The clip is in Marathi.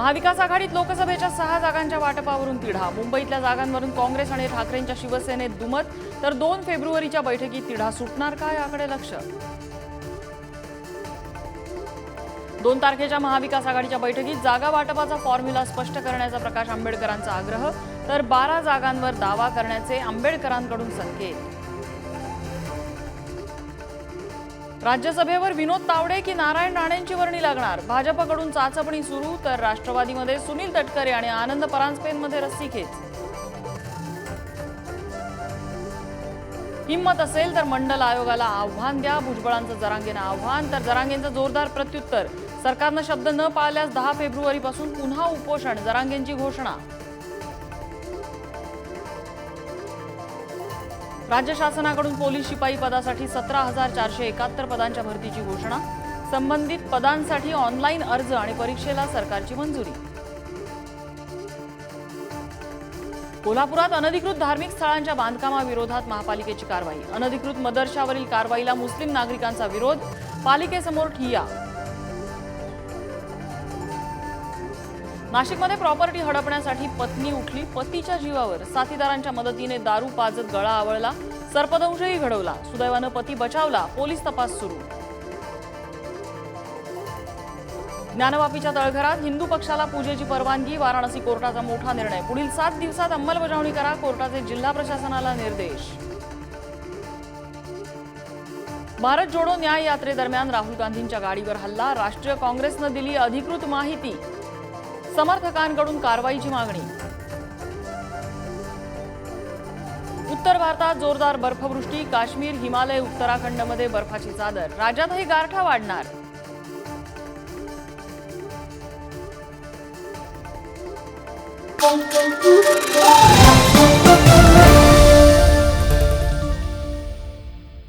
महाविकास आघाडीत लोकसभेच्या सहा जागांच्या वाटपावरून तिढा. मुंबईतल्या जागांवरून काँग्रेस आणि ठाकरेंच्या शिवसेनेत दुमत. तर दोन फेब्रुवारीच्या बैठकीत तिढा सुटणार का याकडे लक्ष? दोन तारखेच्या महाविकास आघाडीच्या बैठकीत जागा वाटपाचा फॉर्म्युला स्पष्ट करण्याचा प्रकाश आंबेडकरांचा आग्रह. तर बारा जागांवर दावा करण्याचे आंबेडकरांकडून संकेत. राज्यसभेवर विनोद तावडे की नारायण राणेंची वर्णी लागणार? भाजपकडून चाचपणी सुरू तर राष्ट्रवादीमध्ये सुनील तटकरे आणि आनंद परांजपेंमध्ये रस्सीखेच हिंमत असेल तर मंडल आयोगाला आव्हान द्या भुजबळांचं जरांगेनं आव्हान तर जरांगेंचं जोरदार प्रत्युत्तर. सरकारनं शब्द न पाळल्यास दहा फेब्रुवारीपासून पुन्हा उपोषण जरांगेंची घोषणा. राज्य शासनाकडून पोलीस शिपाई पदासाठी सतरा हजार चारशे एकाहत्तर पदांच्या भरतीची घोषणा संबंधित पदांसाठी ऑनलाईन अर्ज आणि परीक्षेला सरकारची मंजुरी. कोल्हापुरात अनधिकृत धार्मिक स्थळांच्या बांधकामाविरोधात महापालिकेची कारवाई. अनधिकृत मदरशावरील कारवाईला मुस्लिम नागरिकांचा विरोध पालिकेसमोर ठिय्या. नाशिकमध्ये प्रॉपर्टी हडपण्यासाठी पत्नी उठली. पतीच्या जीवावर साथीदारांच्या मदतीने दारू पाजत गळा आवळला. सर्पदंशही घडवला. सुदैवानं पती बचावला. पोलीस तपास सुरू. ज्ञानवापीच्या तळघरात हिंदू पक्षाला पूजेची परवानगी वाराणसी कोर्टाचा मोठा निर्णय. पुढील सात दिवसात अंमलबजावणी करा. कोर्टाचे जिल्हा प्रशासनाला निर्देश. भारत जोडो न्याय यात्रेदरम्यान राहुल गांधींच्या गाडीवर हल्ला. राष्ट्रीय काँग्रेसनं दिली अधिकृत माहिती. समर्थकांकडून कारवाईची मागणी. उत्तर भारतात जोरदार बर्फवृष्टी काश्मीर हिमालय उत्तराखंडमध्ये बर्फाची चादर. राज्यातही गारठा वाढणार.